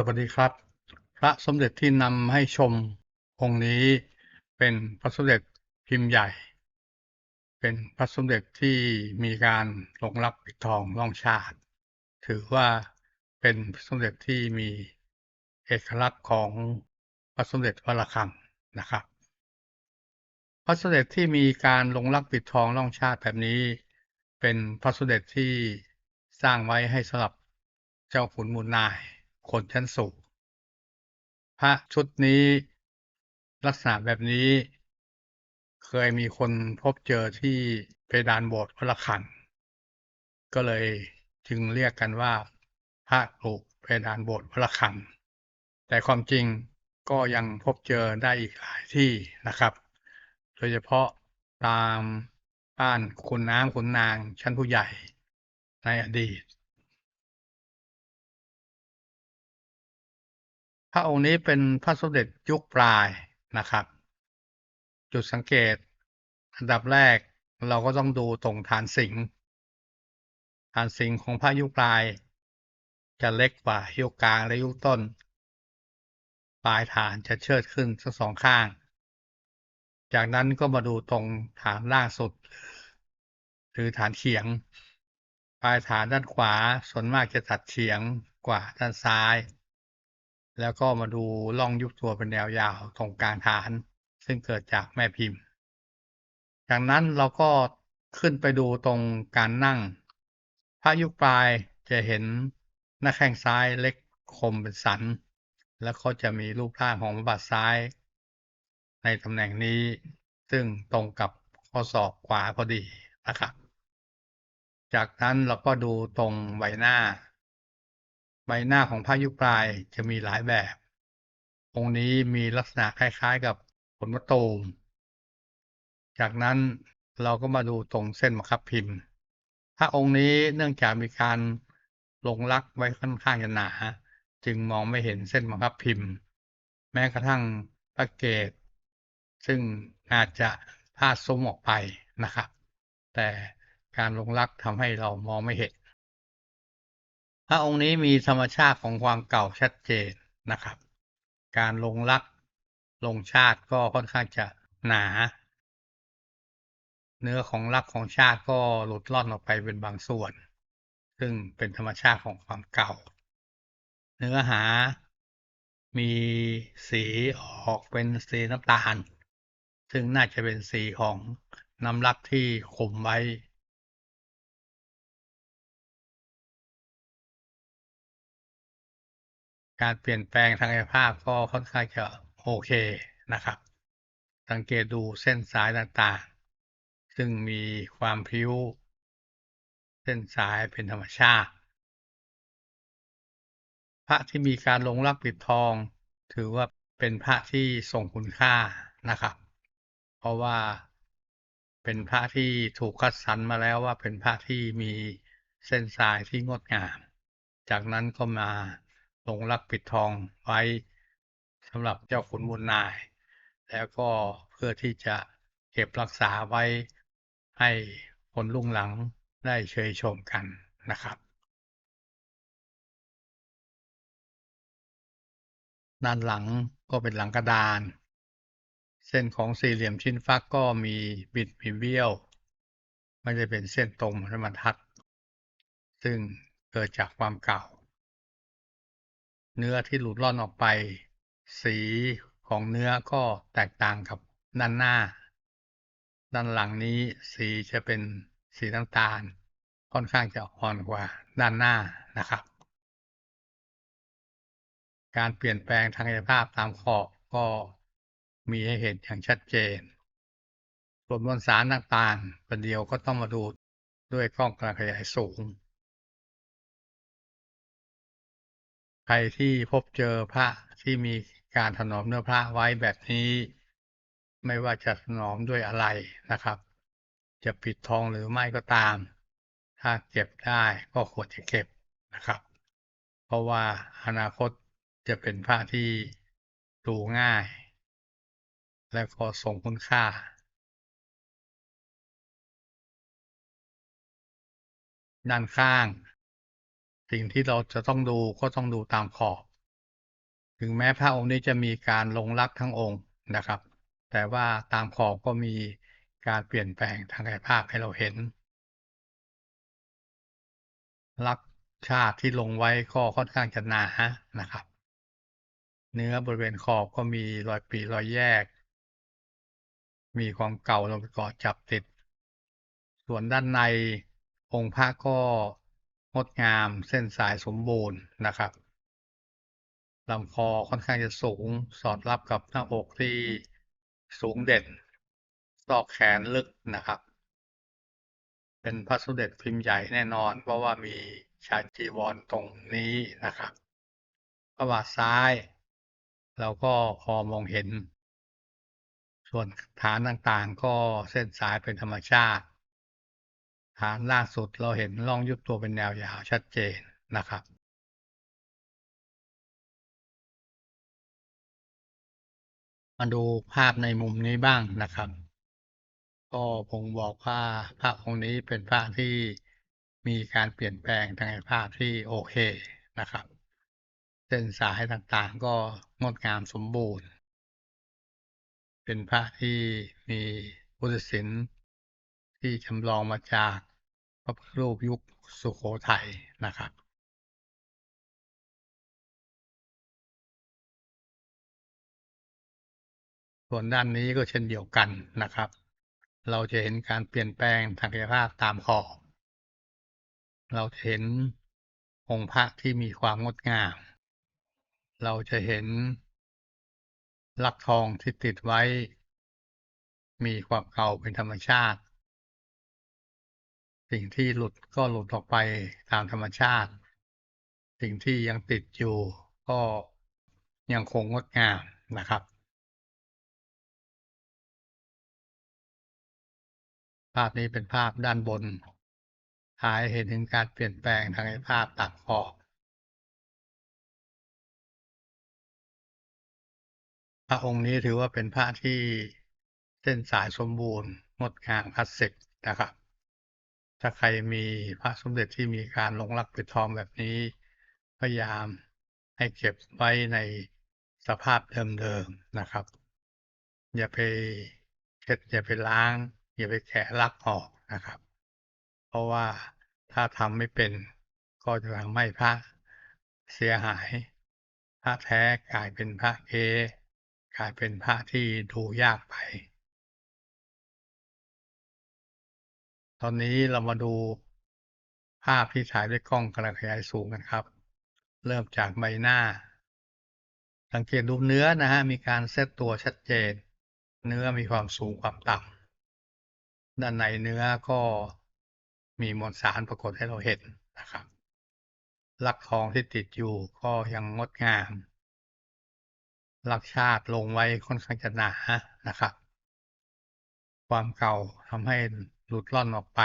สวัสดีครับ พระสมเด็จที่นำให้ชมองค์นี้เป็นพระสมเด็จพิมพ์ใหญ่ เป็นพระสมเด็จที่มีการลงรับปิดทองร่องชาติ ถือว่าเป็นพระสมเด็จที่มีเอกลักษณ์ของพระสมเด็จวระฆังนะครับ พระสมเด็จที่มีการลงรักปิดทองร่องชาติแบบนี้ เป็นพระสมเด็จที่สร้างไว้ให้สำหรับเจ้าขุนมูลนาย คนชั้นสูง พระชุดนี้ลักษณะแบบนี้ เคยมีคนพบเจอที่เพดานโบสถ์วัดระฆังก็เลยจึงเรียกกันว่า พระปลูกเพดานโบสถ์วัดระฆังแต่ความจริงก็ยังพบเจอได้อีกหลายที่นะครับ โดยเฉพาะตามบ้านคุณน้ำคุณนางชั้นผู้ใหญ่ในอดีต ระองค์นี้เป็นพระสมเด็จยุคปลายนะครับ จุดสังเกต อันดับแรกเราก็ต้องดูตรงฐานสิงฐานสิงของพระยุคปลาย จะเล็กกว่ายุคกลางและยุคต้น ปลายฐานจะเชิดขึ้นทั้งสองข้าง จากนั้นก็มาดูตรงฐานล่างสุด หรือฐานเฉียง ปลายฐานด้านขวาส่วนมากจะตัดเฉียงกว่าด้านซ้าย แล้วก็มาดูร่องยุบตัวเป็นแนวยาวตรงกลางฐาน ซึ่งเกิดจากแม่พิมพ์ จากนั้นเราก็ขึ้นไปดูตรงการนั่งพระยุคปลายจะเห็นหน้าแข้งซ้ายเล็กคมเป็นสัน แล้วก็จะมีรูปร่างของพระบาทซ้าย ในตำแหน่งนี้ ซึ่งตรงกับข้อศอกขวาพอดีนะครับ จากนั้นเราก็ดูตรงใบหน้า ใบหน้าของพระยุปลายจะมีหลายแบบ องค์นี้มีลักษณะคล้ายๆกับผลมะตูม จากนั้นเราก็มาดูตรงเส้นมะครับพิมพ์พระองค์นี้เนื่องจากมีการลงลักไว้ค่อนข้างจะหนา จึงมองไม่เห็นเส้นมะครับพิมพ์ แม้กระทั่งพระเกศซึ่งอาจจะพลาดซุ้มออกไปนะครับ แต่การลงลักทำให้เรามองไม่เห็น พระองค์นี้มีธรรมชาติของความเก่าชัดเจนนะครับ การลงลักลงชาติก็ค่อนข้างจะหนา เนื้อของลักของชาติก็หลุดล่อนออกไปเป็นบางส่วน ซึ่งเป็นธรรมชาติของความเก่า เนื้อหามีสีออกเป็นสีน้ำตาล ซึ่งน่าจะเป็นสีของน้ำลักที่คุมไว้ การเปลี่ยนแปลงทางกายภาพก็ค่อนข้างจะโอเคนะครับ สังเกตดูเส้นสายต่างๆ ซึ่งมีความพิ้ว เส้นสายเป็นธรรมชาติ พระที่มีการลงรักปิดทอง ถือว่าเป็นพระที่ทรงคุณค่านะครับ เพราะว่าเป็นพระที่ถูกคัดสรรมาแล้วว่าเป็นพระที่มีเส้นสายที่งดงาม จากนั้นก็มา ลงรักปิดทองไว้สำหรับเจ้าขุนมูลนาย แล้วก็เพื่อที่จะเก็บรักษาไว้ให้คนรุ่งหลังได้เชยชมกันนะครับ ด้านหลังก็เป็นหลังกระดาน เส้นของสี่เหลี่ยมชิ้นฟักก็มีบิดมีเบี้ยวไม่ได้เป็นเส้นตรงเหมือนบรรทัดซึ่งเกิดจากความเก่า เนื้อที่หลุดล่อนออกไป สีของเนื้อก็แตกต่างกับด้านหน้า ด้านหลังนี้สีจะเป็นสีน้ำตาล ค่อนข้างจะอ่อนกว่าด้านหน้านะครับ การเปลี่ยนแปลงทางกายภาพตามขอบก็มีให้เห็นอย่างชัดเจนส่วนมวลสารต่างๆประเดียวก็ต้องมาดูด้วยกล้องการขยายสูง ใครที่พบเจอพระที่มีการถนอมเนื้อพระไว้แบบนี้ ไม่ว่าจะถนอมด้วยอะไรนะครับ จะปิดทองหรือไม่ก็ตาม ถ้าเก็บได้ก็ควรจะเก็บนะครับ เพราะว่าอนาคตจะเป็นพระที่ดูง่าย และก็ทรงคุณค่าด้านข้าง สิ่งที่เราจะต้องดูก็ต้องดูตามขอบ ถึงแม้พระองค์นี้จะมีการลงรักทั้งองค์นะครับ แต่ว่าตามขอบก็มีการเปลี่ยนแปลงทางกายภาพให้เราเห็นลักษชาติที่ลงไว้ก็ค่อนข้างจะหนานะครับ เนื้อบริเวณขอบก็มีรอยปีรอยแยก มีความเก่าลงไปเกาะจับติด ส่วนด้านในองค์พระก็ งดงามเส้นสายสมบูรณ์นะครับลำคอค่อนข้างจะสูงสอดรับกับหน้าอกที่สูงเด่นซอกแขนลึกนะครับ เป็นพระสมเด็จพิมพ์ใหญ่แน่นอน เพราะว่ามีชาจีวรตรงนี้นะครับพระบาทซ้าย เราก็พอมองเห็น ส่วนฐานต่างๆ ก็เส้นสายเป็นธรรมชาติ ฐานล่าสุดเราเห็นร่องยุบตัวเป็นแนวยาวชัดเจนนะครับมาดูภาพในมุมนี้บ้างนะครับ ก็ผมบอกว่าพระองค์นี้เป็นพระที่มีการเปลี่ยนแปลงทางภาพที่โอเคนะครับ เส้นสายต่างๆก็งดงามสมบูรณ์ เป็นพระที่มีพุทธศิลป์ที่จำลองมาจาก ระพุทธรูปยุคสุโขทัยนะครับส่วนด้านนี้ก็เช่นเดียวกันนะครับ เราจะเห็นการเปลี่ยนแปลงทางกายภาพตามขอบ เราจะเห็นองค์พระที่มีความงดงาม เราจะเห็นลักทองที่ติดไว้ มีความเก่าเป็นธรรมชาติ สิ่งที่หลุดก็หลุดออกไปตามธรรมชาติ สิ่งที่ยังติดอยู่ก็ยังคงงดงามนะครับภาพนี้เป็นภาพด้านบนทายเห็นถึงการเปลี่ยนแปลงทางภาพตัดขอบพระองค์นี้ถือว่าเป็นพระที่เส้นสายสมบูรณ์งดงามคลาสสิกนะครับ ถ้าใครมีพระสมเด็จที่มีการลงรักปิดทองแบบนี้ พยายามให้เก็บไว้ในสภาพเดิมๆนะครับ อย่าไปเช็ดอย่าไปล้าง อย่าไปแกะลักออกนะครับ เพราะว่าถ้าทำไม่เป็นก็จะทำให้พระเสียหาย พระแท้กลายเป็นพระเอกลายเป็นพระที่ดูยากไป ตอนนี้เรามาดูภาพที่ถ่ายด้วยกล้องกระขยายสูงกันครับ เริ่มจากใบหน้า สังเกตดูเนื้อนะฮะ มีการเซตตัวชัดเจน เนื้อมีความสูงความต่ำด้านในเนื้อก็มีมวลสารปรากฏให้เราเห็นนะครับลักทองที่ติดอยู่ก็ยังงดงามลักชาติลงไว้ค่อนข้างจะหนานะครับ ความเก่าทำให้ หลุดล่อนออกไป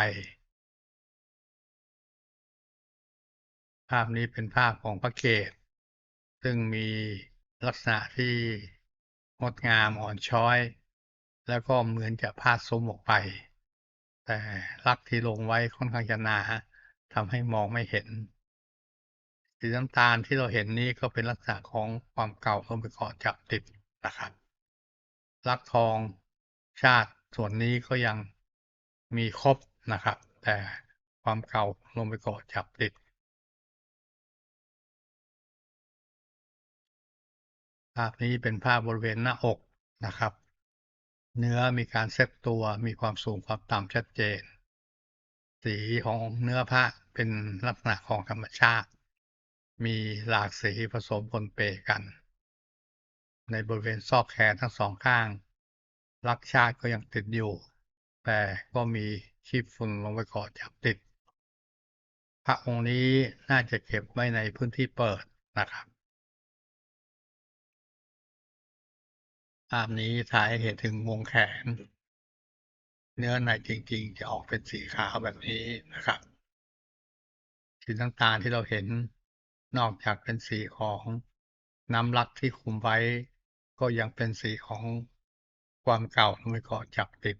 ภาพนี้เป็นภาพของพระเกศซึ่งมีลักษณะที่งดงามอ่อนช้อย แล้วก็เหมือนจะพาดซมออกไป แต่ลักที่ลงไว้ค่อนข้างจะหนาทำให้มองไม่เห็นสีน้ำตาลที่เราเห็นนี้ก็เป็นลักษณะของความเก่าลงไปเกาะจับติดนะครับ ลักทองชาติส่วนนี้ก็ยัง มีครบนะครับ แต่ความเก่าลงไปเกาะจับติด ภาพนี้เป็นภาพบริเวณหน้าอกนะครับ เนื้อมีการเซตตัวมีความสูงความต่ำชัดเจน สีของเนื้อพระเป็นลักษณะของธรรมชาติ มีหลากสีผสมปนเปกัน ในบริเวณซอกแขนทั้งสองข้างลักชาติก็ยังติดอยู่ แต่ก็มีชีพฝุ่นลงไปเกาะจับติด พระองค์นี้น่าจะเก็บไว้ในพื้นที่เปิดนะครับภาพนี้ถ่ายเห็นถึงวงแขน เนื้อในจริง ๆ จะออกเป็นสีขาวแบบนี้นะครับสีน้ำตาลที่เราเห็นนอกจากเป็นสีของน้ำลักที่คุมไว้ ก็ยังเป็นสีของความเก่าลงไปเกาะจับติด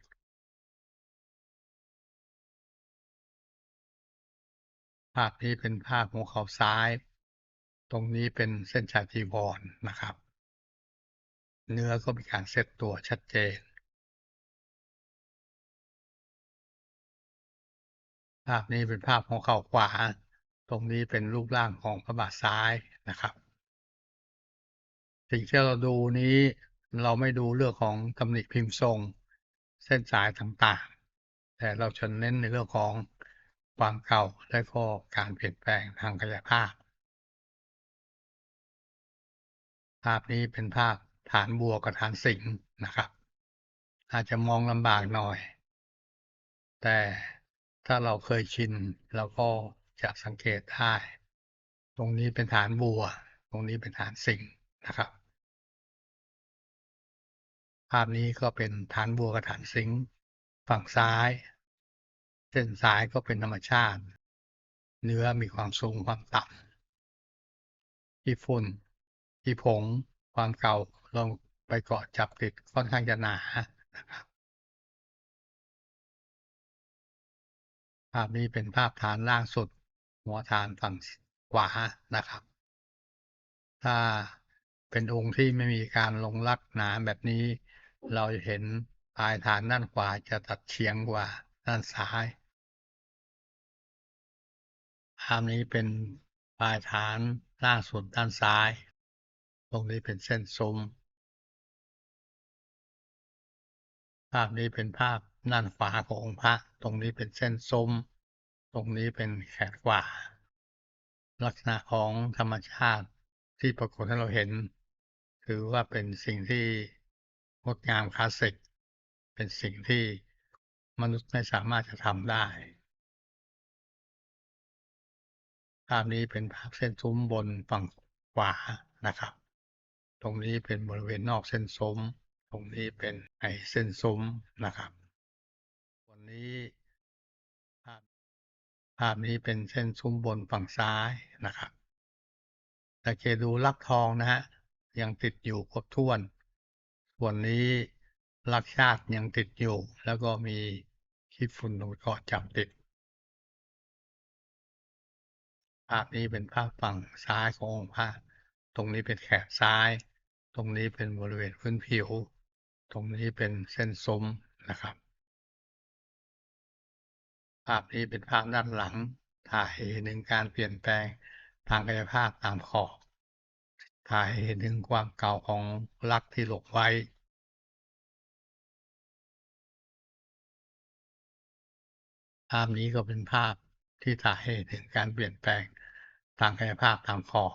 ภาพนี้เป็นภาพหัวเข่าซ้าย ตรงนี้เป็นเส้นชายจีวรนะครับ เนื้อก็มีการเซตตัวชัดเจน ภาพนี้เป็นภาพของเข่าขวา ตรงนี้เป็นรูปร่างของพระบาทซ้ายนะครับสิ่งที่เราดูนี้เราไม่ดูเรื่องของตำหนิพิมพ์ทรง เส้นสายต่างๆ แต่เราจะเน้นในเรื่องของ ความเก่าและก็การเปลี่ยนแปลงทางกายภาพ ภาพนี้เป็นภาพฐานบัวกับฐานสิงห์นะครับ อาจจะมองลำบากหน่อย แต่ถ้าเราเคยชินเราก็จะสังเกตได้ ตรงนี้เป็นฐานบัว ตรงนี้เป็นฐานสิงห์นะครับ ภาพนี้ก็เป็นฐานบัวกับฐานสิงห์ฝั่งซ้าย เส้นซ้ายก็เป็นธรรมชาติ เนื้อมีความสูงความต่ำที่ฝุ่นที่ผง ความเก่าลงไปเกาะจับติดค่อนข้างจะหนานะครับภาพนี้เป็นภาพฐานล่างสุด หัวฐานฝั่งขวานะครับ ถ้าเป็นองค์ที่ไม่มีการลงลักหนาแบบนี้ เราจะเห็นปลายฐานด้านขวาจะตัดเฉียงกว่าด้านซ้าย ภาพนี้เป็นปลายฐานล่างสุดด้านซ้าย ตรงนี้เป็นเส้นซุ้ม ภาพนี้เป็นภาพด้านขวาขององค์พระ ตรงนี้เป็นเส้นซุ้ม ตรงนี้เป็นแขนขวา ลักษณะของธรรมชาติที่ปรากฏให้เราเห็น ถือว่าเป็นสิ่งที่งดงามคลาสสิก เป็นสิ่งที่มนุษย์ไม่สามารถจะทำได้าพนี้เป็นภาพเส้นซุ้มบนฝั่งขวานะครับ ตรงนี้เป็นบริเวณนอกเส้นซุ้ม ตรงนี้เป็นไอเส้นซุ้มนะครับ วันนี้ภาพภาพนี้เป็นเส้นซุ้มบนฝั่งซ้ายนะครับสังเกตดูลักทองนะฮะยังติดอยู่ครบถ้วน ส่วนนี้ลักชาติยังติดอยู่ แล้วก็มีขี้ฝุ่นลงไปเกาะจับติดาพนี้เป็นภาพฝั่งซ้ายขององค์พระตรงนี้เป็นแขนซ้าย ตรงนี้เป็นบริเวณพื้นผิว ตรงนี้เป็นเส้นซุ้มนะครับ ภาพนี้เป็นภาพด้านหลังถ่ายให้เห็นถึงการเปลี่ยนแปลงทางกายภาพตามขอบถ่ายให้เห็นถึงความเก่าของลักษณ์ที่หลบไว้ ภาพนี้ก็เป็นภาพที่ถ่ายให้เห็นถึงการเปลี่ยนแปลง ทางกายภาพตามขอ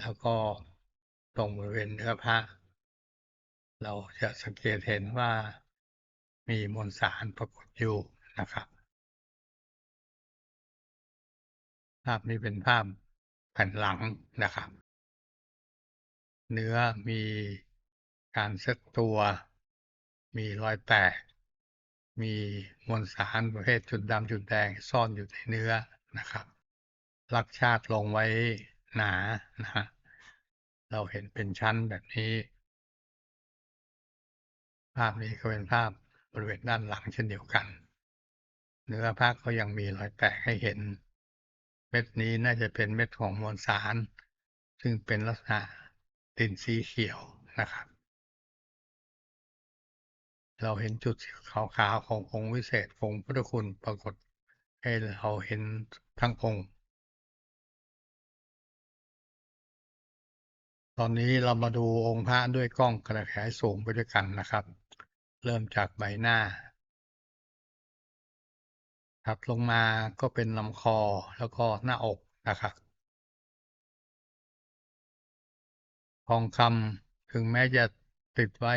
แล้วก็ตรงบริเวณเนื้อพระเราจะสังเกตเห็นว่ามีมวลสารปรากฏอยู่นะครับ ภาพนี้เป็นภาพแผ่นหลังนะครับ เนื้อมีการเซตตัว มีรอยแตก มีมวลสารประเภทจุดดำจุดแดงซ่อนอยู่ในเนื้อนะครับ ลักชาติลงไว้หนานะฮะเราเห็นเป็นชั้นแบบนี้ ภาพนี้ก็เป็นภาพบริเวณด้านหลังเช่นเดียวกัน เนื้อพระก็ยังมีรอยแตกให้เห็น เม็ดนี้น่าจะเป็นเม็ดของมวลสาร ซึ่งเป็นลักษณะตินสีเขียวนะครับ เราเห็นจุดขาวๆขององค์วิเศษองค์พุทธคุณปรากฏให้เราเห็นทั้งองค์ ตอนนี้เรามาดูองค์พระด้วยกล้องกระแสายสูงไปด้วยกันนะครับ เริ่มจากใบหน้าถัดลงมาก็เป็นลำคอแล้วก็หน้าอกนะครับ ทองคำถึงแม้จะติดไว้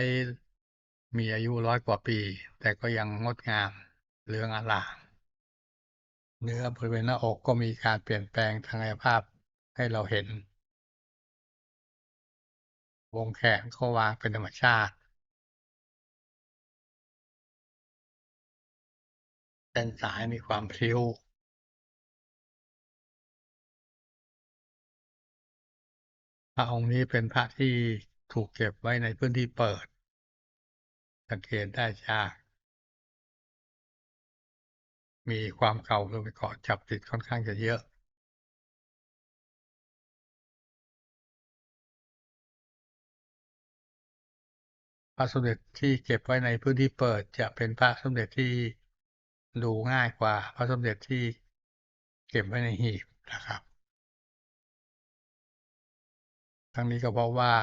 มีอายุร้อยกว่าปี แต่ก็ยังงดงามเหลืองอลามเนื้อบริเวณหน้าอกก็มีการเปลี่ยนแปลงทางกายภาพให้เราเห็น วงแขนก็วางเป็นธรรมชาติ เส้นสายมีความพริ้วพระองค์นี้เป็นพระที่ถูกเก็บไว้ในพื้นที่เปิด สังเกตได้จาก มีความเก่าลงไปเกาะจับติดค่อนข้างจะเยอะ ระสมเด็จที่เก็บไว้ในพื้นที่เปิดจะเป็นพระสมเด็จที่ดูง่ายกว่า พระสมเด็จที่เก็บไว้ในหีบนะครับ ทั้งนี้ก็เพราะว่า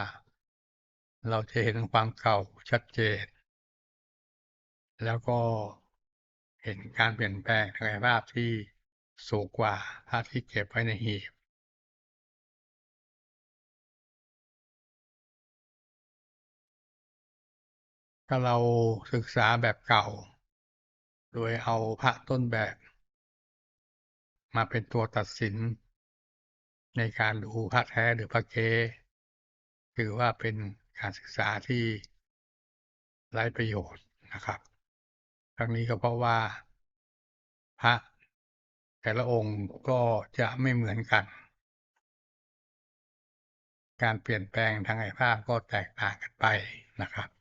เราจะเห็นความเก่าชัดเจน แล้วก็เห็นการเปลี่ยนแปลงทางกายภาพที่สูงกว่าพระที่เก็บไว้ในหีบ ถ้าเราศึกษาแบบเก่า โดยเอาพระต้นแบบ มาเป็นตัวตัดสิน ในการดูพระแท้หรือพระเก๊ถือว่าเป็นการศึกษาที่ไร้ประโยชน์นะครับทั้งนี้ก็เพราะว่าพระแต่ละองค์ก็จะไม่เหมือนกัน การเปลี่ยนแปลงทางกายภาพก็แตกต่างกันไปนะครับ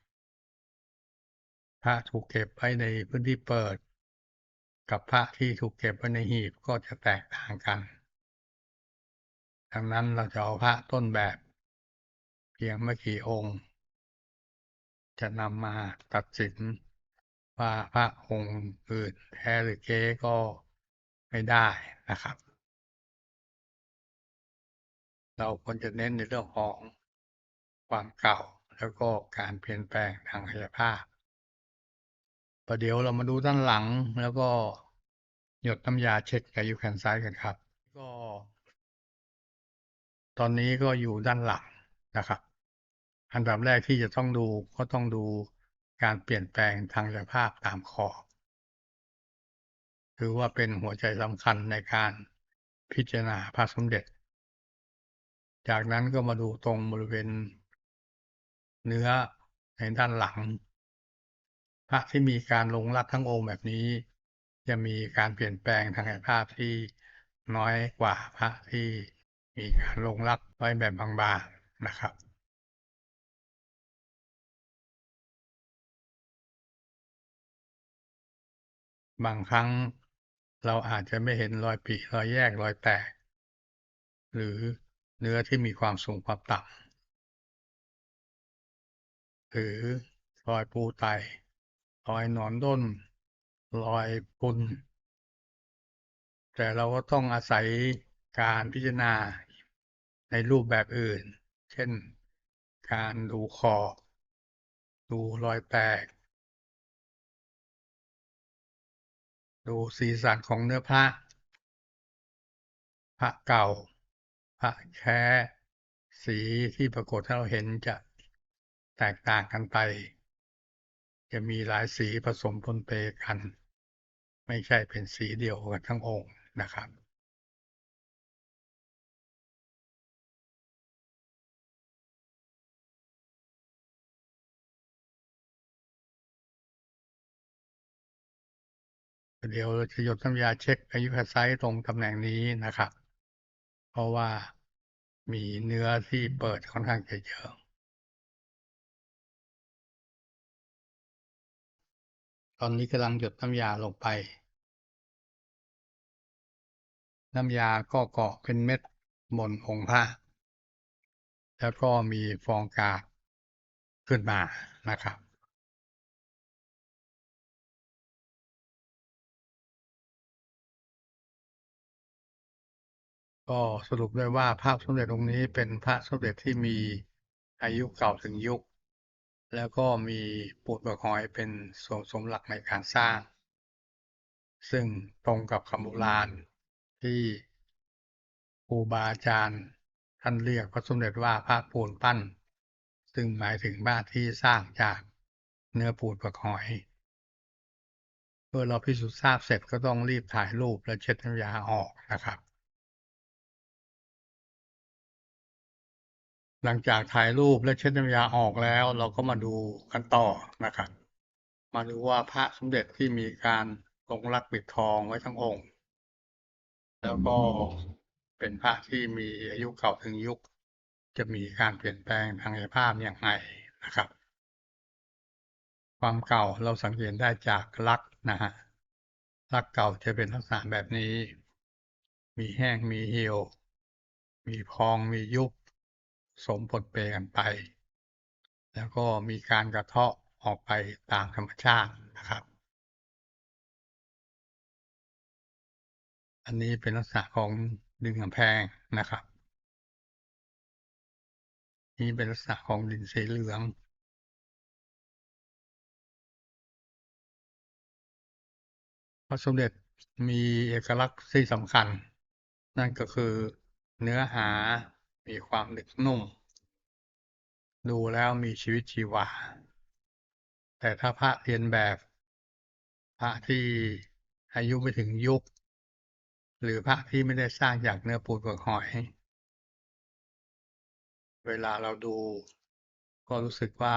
พระถูกเก็บไว้ในพื้นที่เปิด กับพระที่ถูกเก็บไว้ในหีบก็จะแตกต่างกัน ดังนั้นเราจะเอาพระต้นแบบ เพียงไม่กี่องค์ จะนำมาตัดสินว่าพระองค์อื่นแท้หรือเก๊ก็ไม่ได้นะครับ เราควรจะเน้นในเรื่องของความเก่าแล้วก็การเปลี่ยนแปลงทางกายภาพ ประเดี๋ยวเรามาดูด้านหลังแล้วก็หยดน้ำยาเช็ดกับยูแคนไซด์กันครับ ก็ ตอนนี้ก็อยู่ด้านหลังนะครับ อันดับแรกที่จะต้องดูก็ต้องดูการเปลี่ยนแปลงทางกายภาพตามขอบถือว่าเป็นหัวใจสำคัญในการพิจารณาพระสมเด็จ จากนั้นก็มาดูตรงบริเวณเนื้อในด้านหลัง พระที่มีการลงรักทั้งองค์แบบนี้ จะมีการเปลี่ยนแปลงทางกายภาพที่น้อยกว่าพระที่มีการลงรักไว้แบบบางๆนะครับบางครั้งเราอาจจะไม่เห็นรอยปริรอยแยกรอยแตก หรือเนื้อที่มีความสูงความต่ำหรือรอยปูไต รอยหนอนด้นรอยพุนแต่เราก็ต้องอาศัยการพิจารณาในรูปแบบอื่น เช่น การดูขอบดูรอยแตกดูสีสันของเนื้อพระพระเก่า พระแท้สีที่ปรากฏให้เราเห็นจะแตกต่างกันไป จะมีหลายสีผสมปนเปกัน ไม่ใช่เป็นสีเดียวกันทั้งองค์นะครับเดี๋ยวเราจะหยดน้ำยาเช็คอายุคไซต์ตรงตำแหน่งนี้นะครับ เพราะว่ามีเนื้อที่เปิดค่อนข้างจะเยอะ ตอนนี้กำลังหยดน้ำยาลงไป น้ำยาก็เกาะเป็นเม็ดบนองค์พระแล้วก็มีฟองกาขึ้นมานะครับ ก็สรุปได้ว่าพระสมเด็จองค์นี้เป็นพระสมเด็จที่มีอายุเก่าถึงยุค แล้วก็มีปูดประหอยเป็นส่วนสมหลักในการสร้าง ซึ่งตรงกับคำโบราณที่ครูบาอาจารย์ท่านเรียกพระสมเด็จว่าพระปูนปั้น ซึ่งหมายถึงบ้านที่สร้างจากเนื้อปูนประหอยเมื่อเราพิสูจน์ทราบเสร็จก็ต้องรีบถ่ายรูปและเช็ดน้ำยาออกนะครับ หลังจากถ่ายรูปและเช็ดน้ำยาออกแล้ว เราก็มาดูกันต่อนะครับ มาดูว่าพระสมเด็จที่มีการลงรักปิดทองไว้ทั้งองค์ แล้วก็เป็นพระที่มีอายุเก่าถึงยุค จะมีการเปลี่ยนแปลงทางกายภาพอย่างไรนะครับ ความเก่าเราสังเกตได้จากลักษณ์นะฮะลักษณ์เก่าจะเป็นลักษณะแบบนี้ มีแห้งมีเหี่ยว มีพองมียุบ สมปนเปกันไป แล้วก็มีการกระเทาะออกไปตามธรรมชาตินะครับ อันนี้เป็นลักษณะของดินกำแพงนะครับ นี่เป็นลักษณะของดินสีเหลืองพระสมเด็จมีเอกลักษณ์ที่สำคัญ นั่นก็คือเนื้อหา มีความหนึบนุ่ม ดูแล้วมีชีวิตชีวา แต่ถ้าพระเรียนแบบ พระที่อายุไม่ถึงยุค หรือพระที่ไม่ได้สร้างจากเนื้อปูนเปลือกหอย เวลาเราดูก็รู้สึกว่า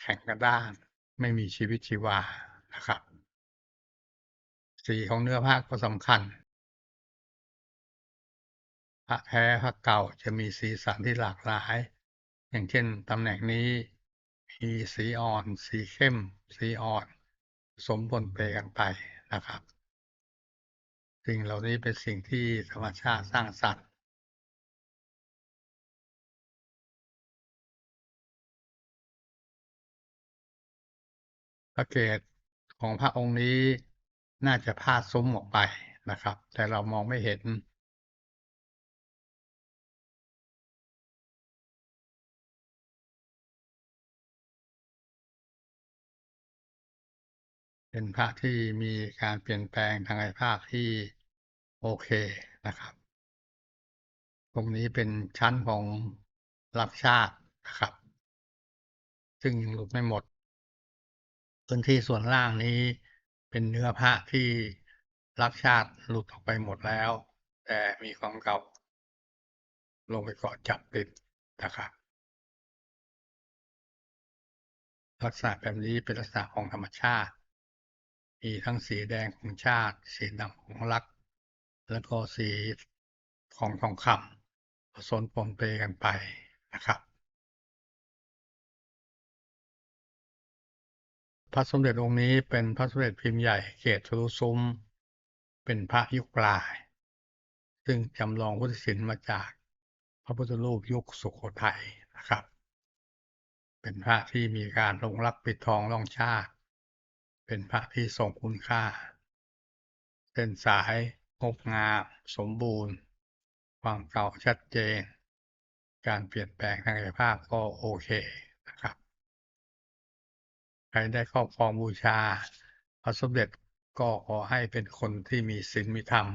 แข็งกระด้างไม่มีชีวิตชีวานะครับ สีของเนื้อผ้าก็สำคัญ พระแท้พระเก่าจะมีสีสันที่หลากหลาย อย่างเช่นตำแหน่งนี้มีสีอ่อน สีเข้ม สีอ่อน สมปนเปกันไปนะครับ สิ่งเหล่านี้เป็นสิ่งที่ธรรมชาติสร้างสรรค์พระเกศของพระองค์นี้น่าจะพาดซุ้มออกไปนะครับ แต่เรามองไม่เห็น เป็นพระที่มีการเปลี่ยนแปลงทางกายภาพที่โอเคนะครับ ตรงนี้เป็นชั้นของรับชาตินะครับ ซึ่งยังหลุดไม่หมด พื้นที่ส่วนล่างนี้เป็นเนื้อพระที่รับชาติหลุดออกไปหมดแล้ว แต่มีความเก่า ลงไปเกาะจับติดนะครับลักษณะแบบนี้เป็นลักษณะของธรรมชาติ มีทั้งสีแดงของชาติ สีดำของรัก แล้วก็สีของทองคำผสมปนเปกันไปนะครับพระสมเด็จองค์นี้เป็นพระสมเด็จพิมพ์ใหญ่เกศทะลุซุ้ม เป็นพระยุคปลาย ซึ่งจำลองพุทธศิลป์มาจากพระพุทธรูปยุคสุโขทัยนะครับ เป็นพระที่มีการลงรักปิดทองร่องชาติ เป็นพระที่ทรงคุณค่า เส้นสายงดงามสมบูรณ์ ความเก่าชัดเจน การเปลี่ยนแปลงทางกายภาพก็โอเคนะครับ ใครได้ครอบครองบูชา พระสมเด็จก็ขอให้เป็นคนที่มีศีลมีธรรม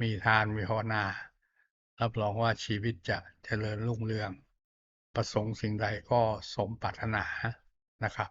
มีทานมีภาวนา รับรองว่าชีวิตจะเจริญรุ่งเรือง ประสงค์สิ่งใดก็สมปรารถนานะครับ